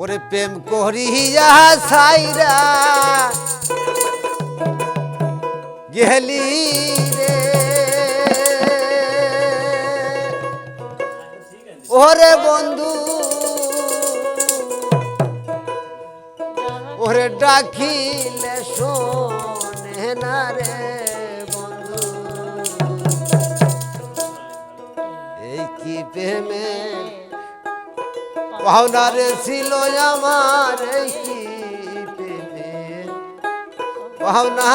ওরে প্রেম করিয়া সাইরা গেলি রে। ওরে বন্ধু, ওরে ডাকিলে শোনে না রে বন্ধু। এই কি ভাওনারে ছিল আমার কি পেলে ভাওনা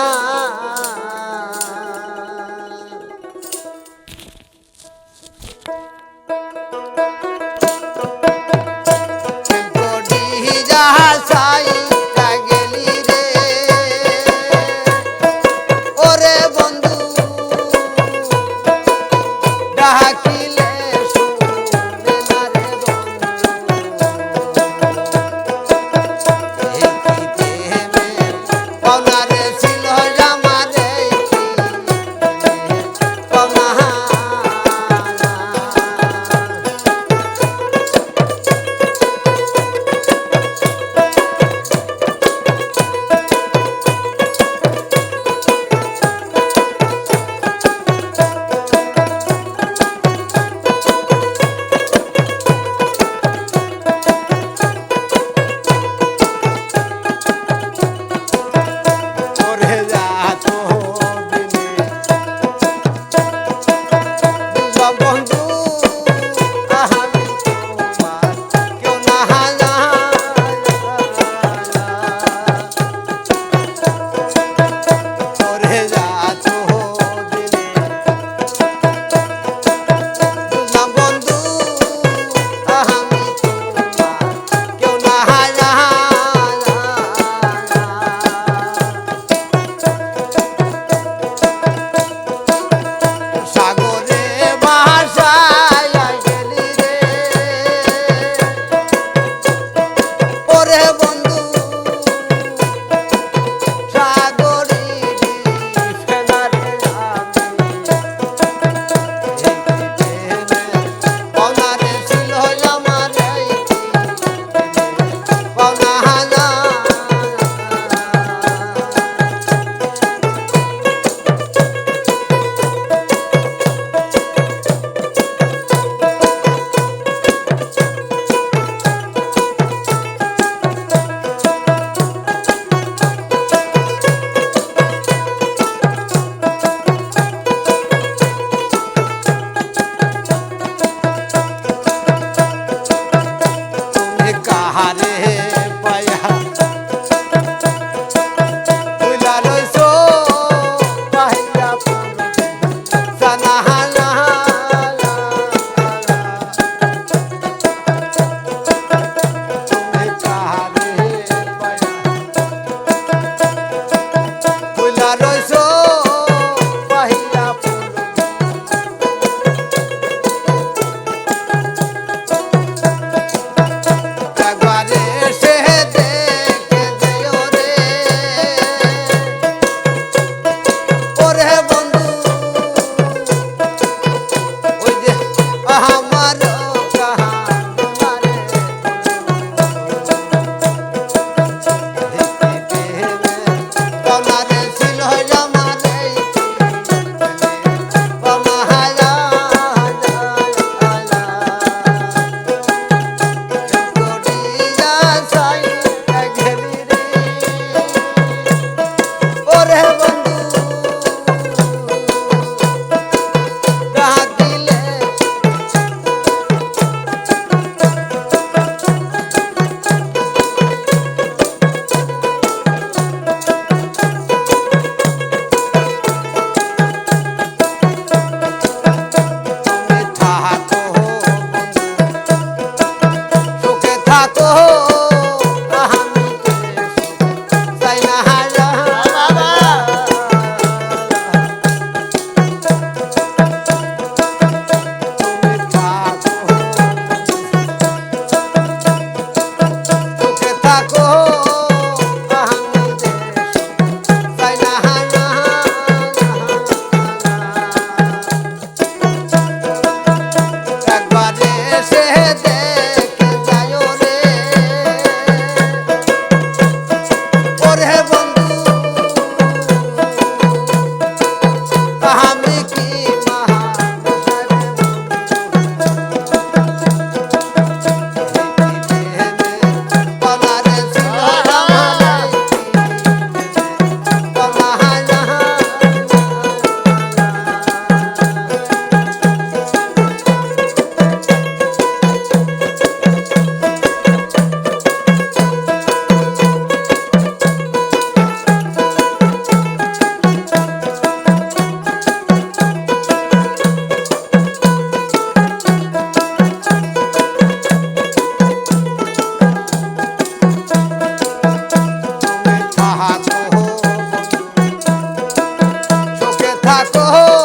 থাকো